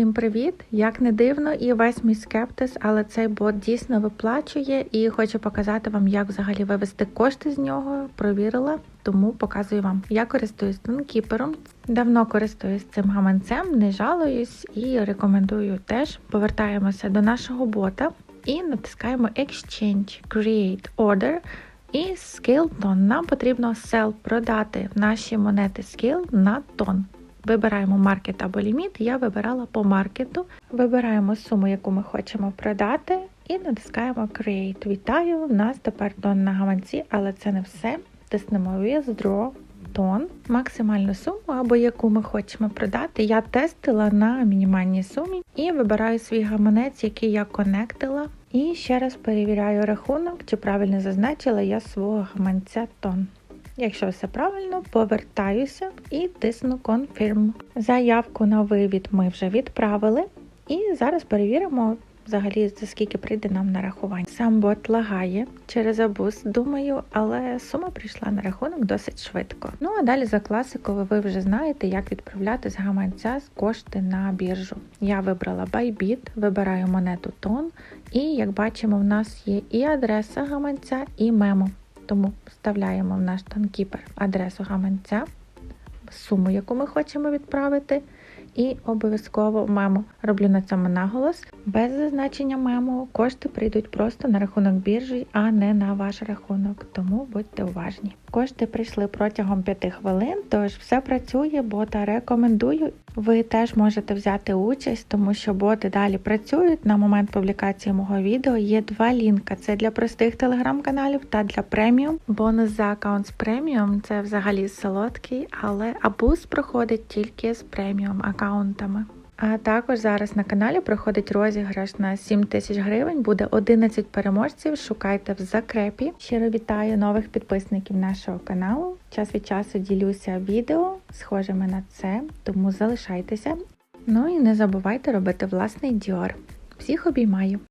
Всім привіт! Як не дивно, і весь мій скептис, але цей бот дійсно виплачує і хочу показати вам, як взагалі вивести кошти з нього. Провірила, тому показую вам. Я користуюсь тонкіпером. Давно користуюсь цим гаманцем, не жалуюсь і рекомендую теж. Повертаємося до нашого бота і натискаємо Exchange Create Order. І Scale Ton. Нам потрібно sell продати наші монети Scale на тон. Вибираємо маркет або ліміт. Я вибирала по маркету. Вибираємо суму, яку ми хочемо продати, і натискаємо Create. Вітаю! У нас тепер тон на гаманці, але це не все. Тиснемо Withdraw тон, максимальну суму або яку ми хочемо продати. Я тестила на мінімальній сумі і вибираю свій гаманець, який я конектила. І ще раз перевіряю рахунок, чи правильно зазначила я свого гаманця тон. Якщо все правильно, повертаюся і тисну Confirm. Заявку на вивід ми вже відправили. І зараз перевіримо взагалі за скільки прийде нам нарахування. Сам бот лагає через абуз, думаю, але сума прийшла на рахунок досить швидко. Ну а далі за класикою ви вже знаєте, як відправляти з гаманця кошти на біржу. Я вибрала Bybit, вибираю монету тон, і як бачимо, в нас є і адреса гаманця, і мемо. Тому вставляємо в наш танкіпер адресу гаманця, суму, яку ми хочемо відправити, і обов'язково мемо. Роблю на цьому наголос. Без зазначення мемо кошти прийдуть просто на рахунок біржі, а не на ваш рахунок. Тому будьте уважні. Кошти прийшли протягом 5 хвилин, тож все працює, бота рекомендую. Ви теж можете взяти участь, тому що боти далі працюють. На момент публікації мого відео є два лінка: це для простих телеграм-каналів та для преміум. Бонус за аккаунт з преміум це взагалі солодкий, але абуз проходить тільки з преміум аккаунтами. А також зараз на каналі проходить розіграш на 7 тисяч гривень. Буде 11 переможців. Шукайте в закрепі. Щиро вітаю нових підписників нашого каналу. Час від часу ділюся відео, схожими на це, тому залишайтеся. Ну і не забувайте робити власний діор. Всіх обіймаю!